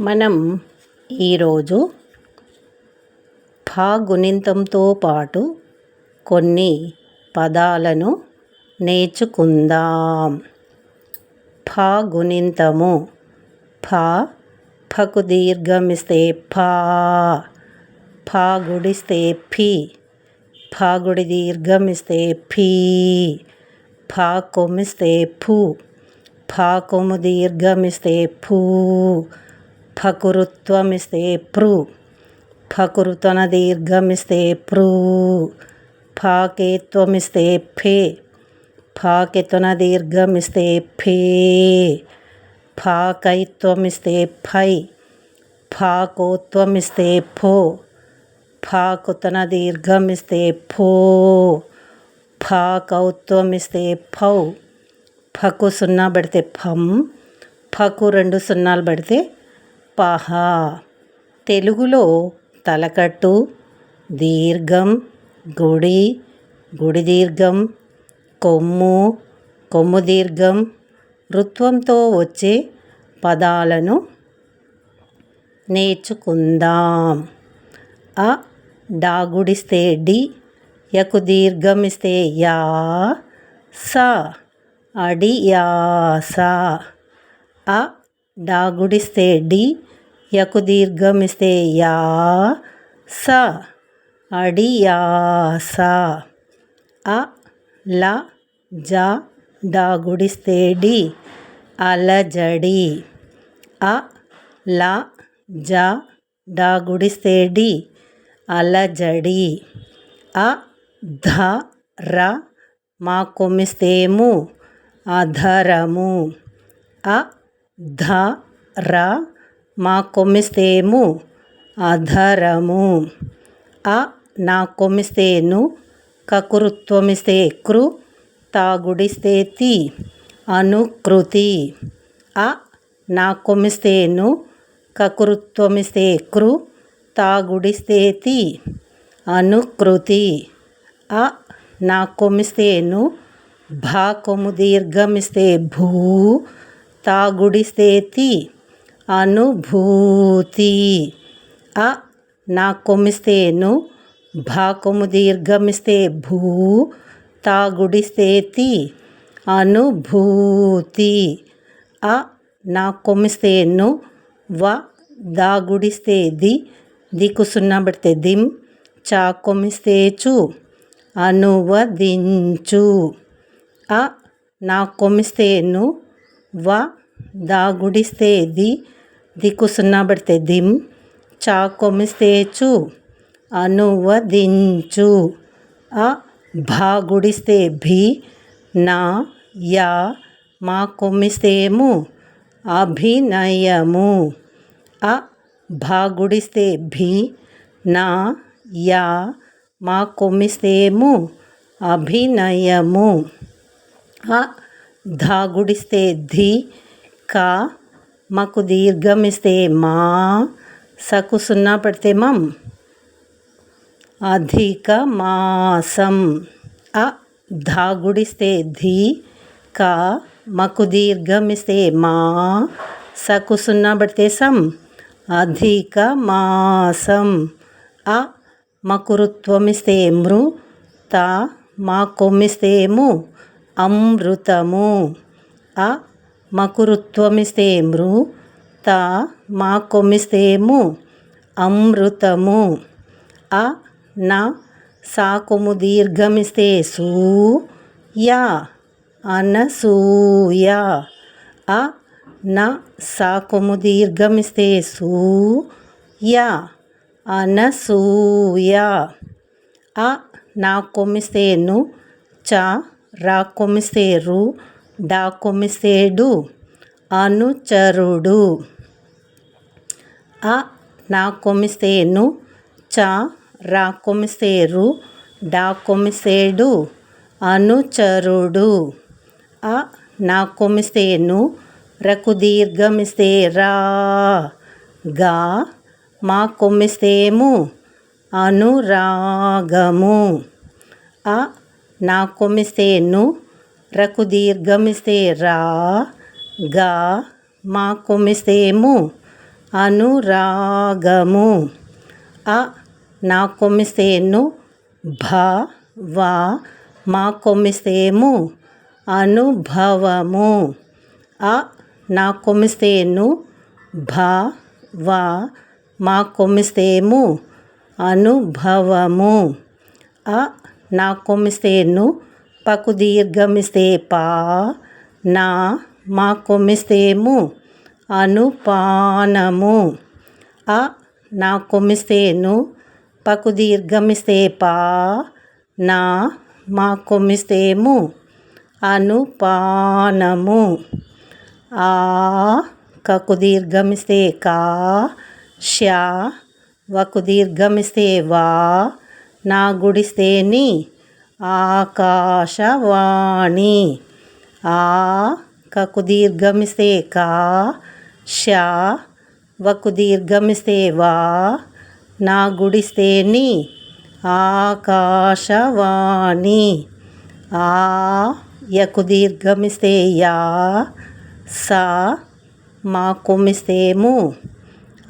మనం ఈరోజు ఫా గుణింతంతో పాటు కొన్ని పదాలను నేర్చుకుందాం. ఫా గుణింతము ఫా ఫకు దీర్ఘమిస్తే ఫా ఫా గుడిస్తే ఫి ఫా గుడి దీర్ఘమిస్తే ఫీ ఫా కొమ్మిస్తే ఫు ఫా కొమ్ము దీర్ఘమిస్తే ఫూ ఫకురుత్వమిస్తే ప్రూ. ఫకురుత్వన దీర్ఘమిస్తే పృ ఫాకేత్వమిస్తే ఫే. ఫాకెతున దీర్ఘమిస్తే ఫే. ఫాకైత్వమిస్తే ఫై. ఫాకోత్వమిస్తే ఫో. ఫాకుతన దీర్ఘమిస్తే ఫో. ఫాకౌత్వమిస్తే ఫౌ. ఫకు సున్నా పెడితే ఫం. ఫకు రెండు సున్నాలు పెడితే పహ. తెలుగులో తలకట్టు దీర్ఘం గుడి గుడి దీర్ఘం కొమ్ము కొమ్ము దీర్ఘం ఋత్వంతో వచ్చే పదాలను నేర్చుకుందాం. అ డాగుడిస్తే డి యకు దీర్ఘం ఇస్తే యా స. అడియాస అ డాగుడిస్తే డి యకు దీర్ఘమిస్తే యా స అడియాస అ ల జ డాగుడిస్తే డి అలజడి. అ ల జ డాగుడిస్తే డి అలజడి. అ ధ ర మా కొమ్మిస్తేము అధరము. అ ధ ర మా కొమ్మిస్తేము అధరము అ నా కొమ్మిస్తేను కకృత్వమిస్తే కృ తాగుడిస్తే తి అనుకృతి. అ నా కొమ్మిస్తేను కకృత్వమిస్తే కృ తాగుడిస్తే తి అనుకృతి. అ నా కొమ్మిస్తేను భా కొమ్ము దీర్ఘమిస్తే భూ తాగుడిస్తే తి అనుభూతి. అ నా కొమ్మిస్తేను భా కొమ్ము దీర్ఘమిస్తే భూ తాగుడిస్తే తి. అనుభూతి. అ నా కొమ్మిస్తేను వ దా గుడిస్తే ది దికు సున్నా పెడితే దిం చా కొమ్మిస్తే చు అనువదించు. అ నా కొమ్మిస్తేను వ దా గుడిస్తే ది పెడితే దిం చా కొమ్మిస్తే చు అనువదించు. ఆ భా గుడిస్తే భి నా యా మా కొమ్మిస్తేము అభినయము. అ భా గుడిస్తే భి నా యా మా కొమ్మిస్తేము అభినయము. అ ధా గుడిస్తే ధి కా మాకు దీర్ఘమిస్తే మా సకు సున్నా పెడితే మం అధిక మాసం. అ ధా గుడిస్తే ధి. కా మకు దీర్ఘమిస్తే మా సకు సున్నా పెడితే సం అధిక మాసం. అ మకురుత్వమిస్తే మృ. తా మా కొమ్మిస్తే ఏము అమృతము. అ మకురుత్వమిస్తేమృ త మా కొమిస్తేము అమృతము. అ నా సాకుము దీర్ఘమిస్తే సూ యా అనసూయ. అ న సాకుము దీర్ఘమిస్తే సూ యా అనసూయ. అ నా కొమిస్తేను చ రా కొమ్మిస్తే రు డాకుమిసేడు అనుచరుడు. అ నా చ రా డాకుమిసేడు అనుచరుడు. అ నా రకుదీర్ఘమిసేరా రా గా మా కొమ్మిస్తేము అనురాగము. అ నా కొమిస్తేను రకు దీర్ఘమిస్తే రా గా మా కొమ్మిస్తేము అనురాగము. అ నా కొమ్మిస్తేను భ వా మా కొమ్మిస్తేము అనుభవము. అ నా కొమ్మిస్తేను భ వా మా కొమ్మిస్తేము అనుభవము. అ నా కొమ్మిస్తేను పకు దీర్ఘమిస్తే పా నా మా కొమ్మిస్తేము అనుపానము. అ నా కొమ్మిస్తేను పకు దీర్ఘమిస్తే పా నా మా కొమ్మిస్తేము అనుపానము. ఆ కకు దీర్ఘమిస్తే కా షా వకు దీర్ఘమిస్తే వా నా గుడిస్తేని ఆకాశవాణి. ఆ కకు దీర్ఘమిస్తే కా షా వకు దీర్ఘమిస్తే వా నా గుడిస్తేని ఆకాశవాణి. ఆ యకు దీర్ఘమిస్తే యా సా మా. కుమిస్తేము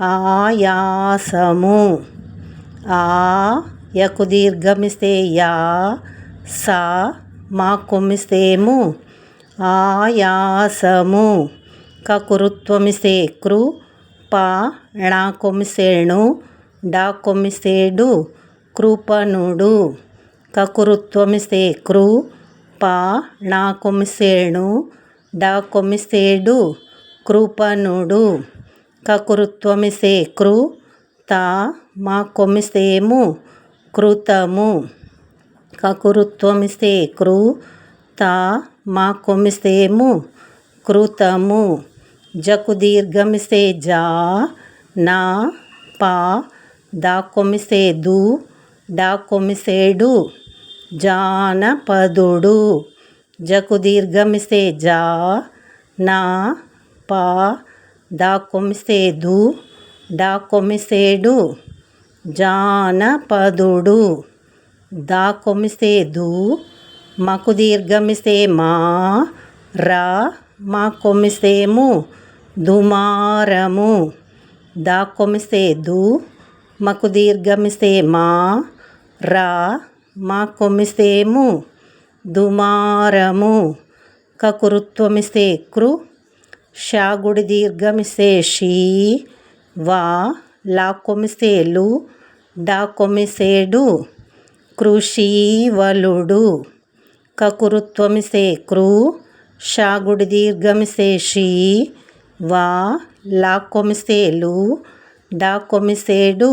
ఆయాసము. ఆ యకు దీర్ఘమిస్తే యా సా మా కొమ్మిస్తేము ఆయాసము. కకురుత్వమిస్తే క్రు పా ణా కొమ్మిసేణు డా కొమ్మిసేడు కృపణుడు. కకురుత్వమిస్తే క్రు పా ణా కొమ్మిసేణు డా కొమ్మిసేడు కృపణుడు. కకురుత్వమిసే క్రు తా మా కొమ్మిస్తేము కృతము. కకురుత్వమిస్తే కృ తా మా కొమ్మిస్తేము కృతము. జకు దీర్ఘమిస్తే జా నా పా దా కొమ్మిస్తే దు డా కొమ్మిసేడు జానపదుడు. జకు దీర్ఘమిస్తే జా నా పా దా కొమ్మిస్తే దు డా కొమ్మిసేడు జానపదుడు. దా కొమిస్తే దు మాకు దీర్ఘమిస్తే మా రా మా కొమిసేము దుమారము. దా కొమిస్తే దు మాకు దీర్ఘమిస్తే మా రా మా కొమిసేము దుమారము. కకురుత్వమిస్తే కృ షాగుడి దీర్ఘమిస్తే షీ వా లా కొమిసేలు డా కొమిసేడు కృషీవలుడు కకురుత్వమిసే కృ షాగుడి దీర్ఘమిసేషి వా లా కొమిసేలు డా కొమిసేడు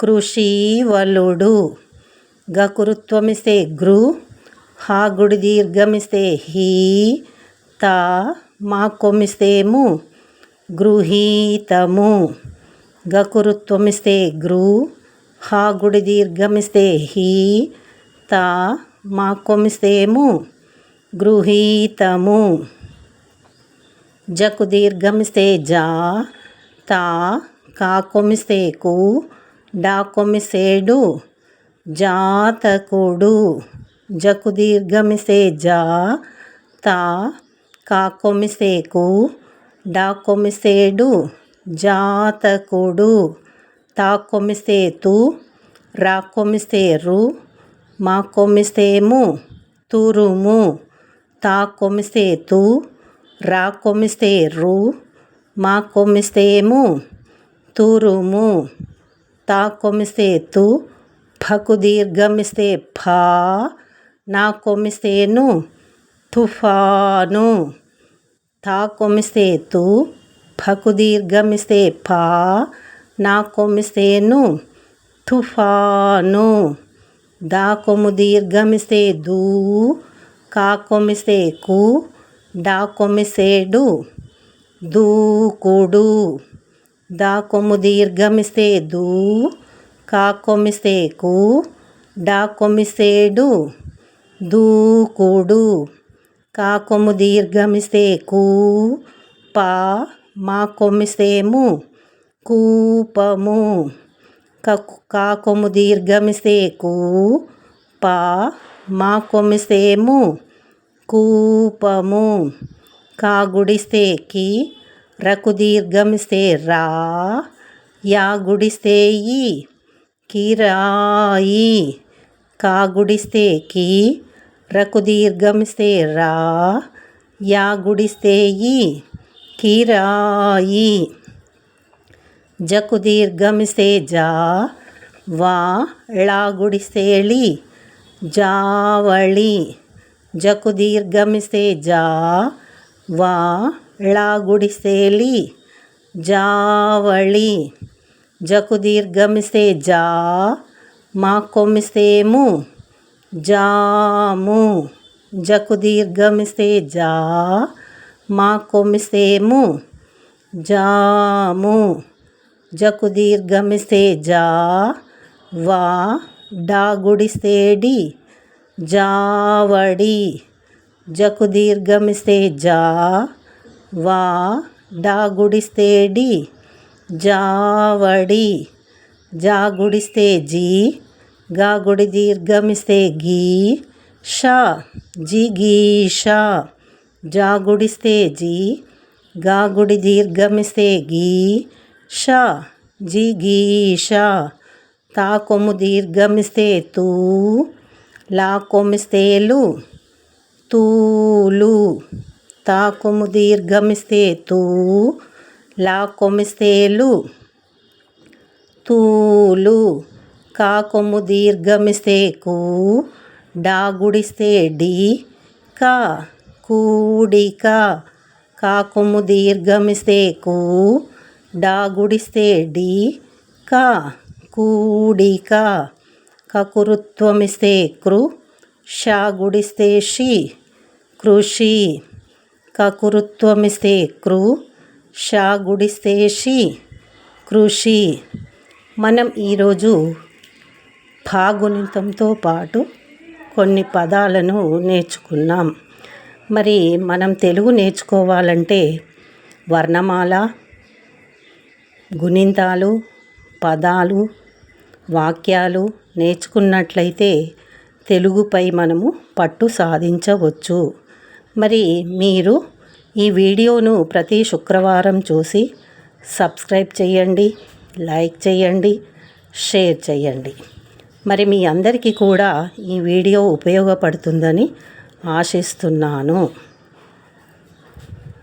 కృషీవలుడు గకురుత్వమిసే గ్రు హా గుడి దీర్ఘమిస్తే హీ తా మా కొమిసేము గృహీతము. గకురుత్వమిస్తే గ్రూ హా గుడి దీర్ఘమిస్తే హీ తా మా కొమిస్తేము గృహీతము. జకు దీర్ఘమిస్తే జా తా కా కొమిస్తే కు డా కొమిసేడు జాతకుడు. జకు దీర్ఘమిస్తే జా తా కా కొమిసేకు డా కొమిసేడు జాతకుడు. తా కొమిసేతు రా కొమ్మిస్తే మా కొమ్మిస్తేము తురుము. తా కొమిసేతు రా కొమ్మిస్తే రు మా కొమ్మిస్తేము తురుము. తా కొమిసేతు ఫకు దీర్ఘమిస్తే ఫా నా కొమిసేను తుఫాను. తా కొమిసేతు ఫకు దీర్ఘమిస్తే ఫా నా కొమ్మిస్తేను తుఫాను. దా కొమ్ము దీర్ఘమిస్తే దూ కా కొమ్మిస్తే కు డా కొమ్మిసేడు దూకుడు. దా కొమ్ము దీర్ఘమిస్తే దూ కా కొమ్మిస్తే కు డా కొమ్మిసేడు దూకుడు. కా కొమ్ము దీర్ఘమిస్తే కూ పా మా కొమ్మిస్తేము కూపము. కా కొమ్ము దీర్ఘమిస్తే పా మా కొమ్మిస్తేము కూపము. కా గుడిస్తే కి రకు దీర్ఘమిస్తే రా యా గుడిస్తే కిరాయి కా గుడిస్తే కీ రకు దీర్ఘమిస్తే రా యా గుడిస్తే కిరాయి. జకు దీర్ఘమిసే జా వా ళా జావళి జకు దీర్ఘమిసే జా వా ళా జావళి జకు దీర్ఘమిసే జా మా కొమ్మిస్తే జాము జకు దీర్ఘమిసే జా మా కొమ్మిస్తే జాము. జకు దీర్ఘమిసే జా వా డాగుడిసేడి జావడి. జకు దీర్ఘమిసే జా వా డాగుడిసేడి జావడి. జాగుడిస్తే జీ గాగుడి దీర్ఘమిస్తే గీ షా జి గీషా జా గుడిస్తే జీ గా గుడి దీర్ఘమిస్తే గీ షా జి గీషా తా కొమ్ము దీర్ఘమిస్తే తూ లా కొమ్మిస్తే లు తూలు తా కొమ్ము దీర్ఘమిస్తే తూ లా కొమ్మిస్తే లు తూలు కా కొమ్ము దీర్ఘమిస్తే కూ డా గుడిస్తే డి కా కూడిక కాకుము దీర్ఘమిస్తే కూ డాగుడిస్తే డి కా కూడిక కకురుత్వమిస్తే కృ షా గుడిస్తే షి కృషి కకురుత్వమిస్తే కృ షా గుడిస్తే షి కృషి. మనం ఈరోజు ఫాగుణితంతో పాటు కొన్ని పదాలను నేర్చుకున్నాం. మరి మనం తెలుగు నేర్చుకోవాలంటే వర్ణమాల గుణింతాలు పదాలు వాక్యాలు నేర్చుకున్నట్లయితే తెలుగుపై మనము పట్టు సాధించవచ్చు. మరి మీరు ఈ వీడియోను ప్రతి శుక్రవారం చూసి సబ్స్క్రైబ్ చేయండి లైక్ చేయండి షేర్ చేయండి. మరి మీ అందరికీ కూడా ఈ వీడియో ఉపయోగపడుతుందని ఆశిస్తున్నాను.